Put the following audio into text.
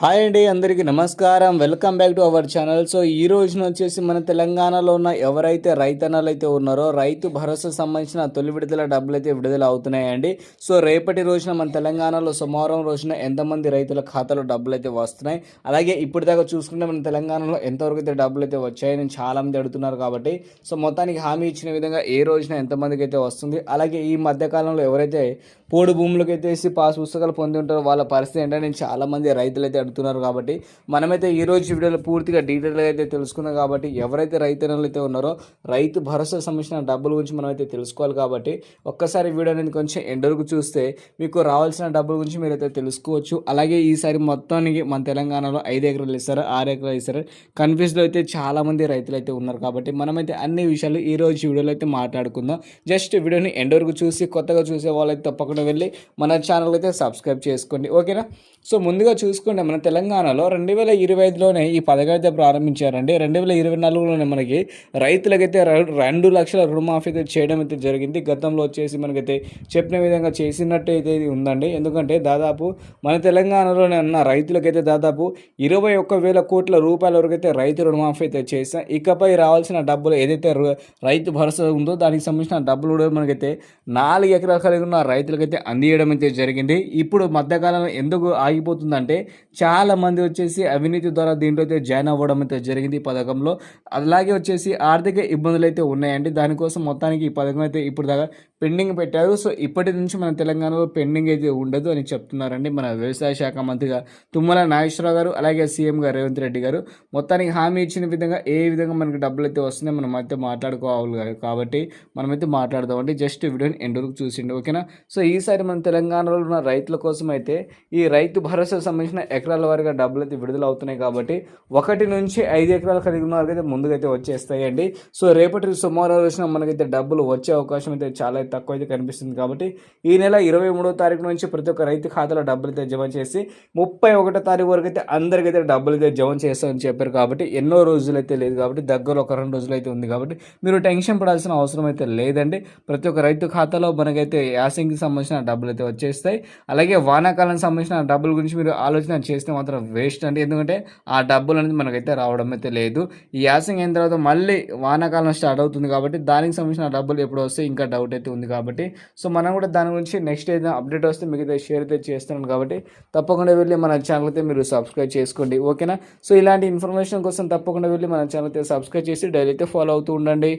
Hi అండి అందరికీ నమస్కారం. Welcome back to our channel. So ఈ రోజున వచ్చేసి మన తెలంగాణలో ఉన్న ఎవరైతే రైతన్నలు అయితే ఉన్నారో రైతు భరోసా సంబంధించిన తొలి విడుదల డబ్బులు అయితే విడుదల అవుతున్నాయండి సో రేపటి రోజున మన తెలంగాణలో సోమవారం రోజున ఎంతమంది రైతుల ఖాతాలో డబ్బులు అయితే వస్తున్నాయి. అలాగే ఇప్పటిదాకా చూసుకుంటే మన తెలంగాణలో ఎంతవరకు అయితే డబ్బులు అయితే వచ్చాయని చాలామంది అడుగుతున్నారు కాబట్టి సో మొత్తానికి హామీ ఇచ్చిన విధంగా ఏ రోజున ఎంతమందికి అయితే వస్తుంది అలాగే ఈ మధ్యకాలంలో ఎవరైతే పోడు భూములకు అయితే వేసి పాస్ పుస్తకాలు పొంది ఉంటారో వాళ్ళ పరిస్థితి ఏంటంటే నేను చాలామంది రైతులు అయితే అడుగుతున్నారు కాబట్టి మనమైతే ఈ రోజు వీడియోలో పూర్తిగా డీటెయిల్గా అయితే తెలుసుకున్నాం కాబట్టి ఎవరైతే రైతన్నలు అయితే ఉన్నారో రైతు భరోసా సంబంధించిన డబ్బుల గురించి మనం అయితే తెలుసుకోవాలి కాబట్టి ఒక్కసారి వీడియో అనేది కొంచెం ఎండ్ చూస్తే మీకు రావాల్సిన డబ్బుల గురించి మీరైతే తెలుసుకోవచ్చు. అలాగే ఈసారి మొత్తానికి మన తెలంగాణలో ఐదు ఎకరాలు ఇస్తారు ఆరు ఎకరాలు ఇస్తారు కన్ఫ్యూజ్లో అయితే చాలామంది రైతులు అయితే ఉన్నారు కాబట్టి మనమైతే అన్ని విషయాలు ఈ రోజు వీడియోలో అయితే మాట్లాడుకుందాం. జస్ట్ వీడియోని ఎండ్ వరకు చూసి కొత్తగా చూసే వాళ్ళైతే తప్పకుండా వెళ్ళి మన ఛానల్ అయితే సబ్స్క్రైబ్ చేసుకోండి. ఓకేనా? సో ముందుగా చూసుకోండి మన తెలంగాణలో రెండు వేల ఇరవై ఐదులోనే ఈ పథకం అయితే ప్రారంభించారండి. రెండు వేల ఇరవై నాలుగులోనే మనకి రైతులకైతే రెండు లక్షల రుణమాఫీ అయితే చేయడం అయితే జరిగింది. గతంలో వచ్చేసి మనకైతే చెప్పిన విధంగా చేసినట్టు అయితే ఇది ఉందండి. ఎందుకంటే దాదాపు మన తెలంగాణలోనే ఉన్న రైతులకైతే దాదాపు ఇరవై ఒక్క వేల కోట్ల రూపాయల వరకు అయితే రైతు రుణమాఫీ అయితే చేసాం ఇకపై రావాల్సిన డబ్బులు ఏదైతే రైతు భరోసా ఉందో దానికి సంబంధించిన డబ్బులు కూడా మనకైతే నాలుగు ఎకరాలు కలిగి ఉన్న రైతులకైతే అందియడం అయితే జరిగింది. ఇప్పుడు మధ్యకాలంలో ఎందుకు ఆగిపోతుందంటే చాలా మంది వచ్చేసి అవినీతి ద్వారా దీంట్లో అయితే జాయిన్ అవ్వడం అయితే జరిగింది ఈ పథకంలో. అలాగే వచ్చేసి ఆర్థిక ఇబ్బందులు అయితే ఉన్నాయండి. దానికోసం మొత్తానికి ఈ పథకం అయితే ఇప్పుడు దాకా పెండింగ్ పెట్టారు. సో ఇప్పటి నుంచి మన తెలంగాణలో పెండింగ్ అయితే ఉండదు అని చెప్తున్నారండి మన వ్యవసాయ శాఖ మంత్రిగా తుమ్మల నాగేశ్వరరావు గారు అలాగే సీఎం గారు రేవంత్ రెడ్డి గారు. మొత్తానికి హామీ ఇచ్చిన విధంగా ఏ విధంగా మనకి డబ్బులు అయితే వస్తున్నాయి మనం అయితే మాట్లాడుకోవాలి కాబట్టి మనమైతే మాట్లాడదామండి. జస్ట్ వీడియోని ఎండ్ వరకు చూసిండి ఓకేనా? సో ఈసారి మన తెలంగాణలో ఉన్న రైతుల కోసం అయితే ఈ రైతు భరోసా సంబంధించిన ఎకరాల వారిగా డబ్బులు అయితే విడుదల అవుతున్నాయి కాబట్టి ఒకటి నుంచి ఐదు ఎకరాలు కలిగి ఉన్న వారికి అయితే ముందుకైతే వచ్చేస్తాయండి. సో రేపటి సోమవారం రోజున మనకైతే డబ్బులు వచ్చే అవకాశం అయితే చాలా తక్కువ అయితే కనిపిస్తుంది కాబట్టి ఈ నెల ఇరవై మూడో తారీఖు నుంచి ప్రతి ఒక్క రైతు ఖాతాలో డబ్బులు అయితే జమ చేసి ముప్పై ఒకటో తారీఖు వరకు అయితే అందరికైతే డబ్బులు అయితే జమ చేస్తామని చెప్పారు కాబట్టి ఎన్నో రోజులు అయితే లేదు కాబట్టి దగ్గర ఒక రెండు రోజులు అయితే ఉంది కాబట్టి మీరు టెన్షన్ పడాల్సిన అవసరం అయితే లేదండి. ప్రతి ఒక్క రైతు ఖాతాలో మనకైతే యాసింగ్కి సంబంధించిన డబ్బులు అయితే వచ్చేస్తాయి. అలాగే వానాకాలం సంబంధించిన డబ్బుల గురించి మీరు ఆలోచన చేస్తే మాత్రం వేస్ట్ అండి. ఎందుకంటే ఆ డబ్బులు అనేది మనకైతే రావడం అయితే లేదు. ఈ యాసింగ్ అయిన తర్వాత మళ్ళీ వానాకాలం స్టార్ట్ అవుతుంది కాబట్టి దానికి సంబంధించిన డబ్బులు ఎప్పుడు వస్తే ఇంకా డౌట్ అయితే ఉంది కాబట్టి. సో మనం కూడా దాని గురించి నెక్స్ట్ ఏదైనా అప్డేట్ వస్తే మిగతా షేర్ అయితే చేస్తున్నాను కాబట్టి తప్పకుండా వెళ్ళి మన ఛానల్ అయితే మీరు సబ్స్క్రైబ్ చేసుకోండి. ఓకేనా సో ఇలాంటి ఇన్ఫర్మేషన్ కోసం తప్పకుండా వెళ్ళి మన ఛానల్ అయితే సబ్స్క్రైబ్ చేసి డైలీ అయితే ఫాలో అవుతూ ఉండండి.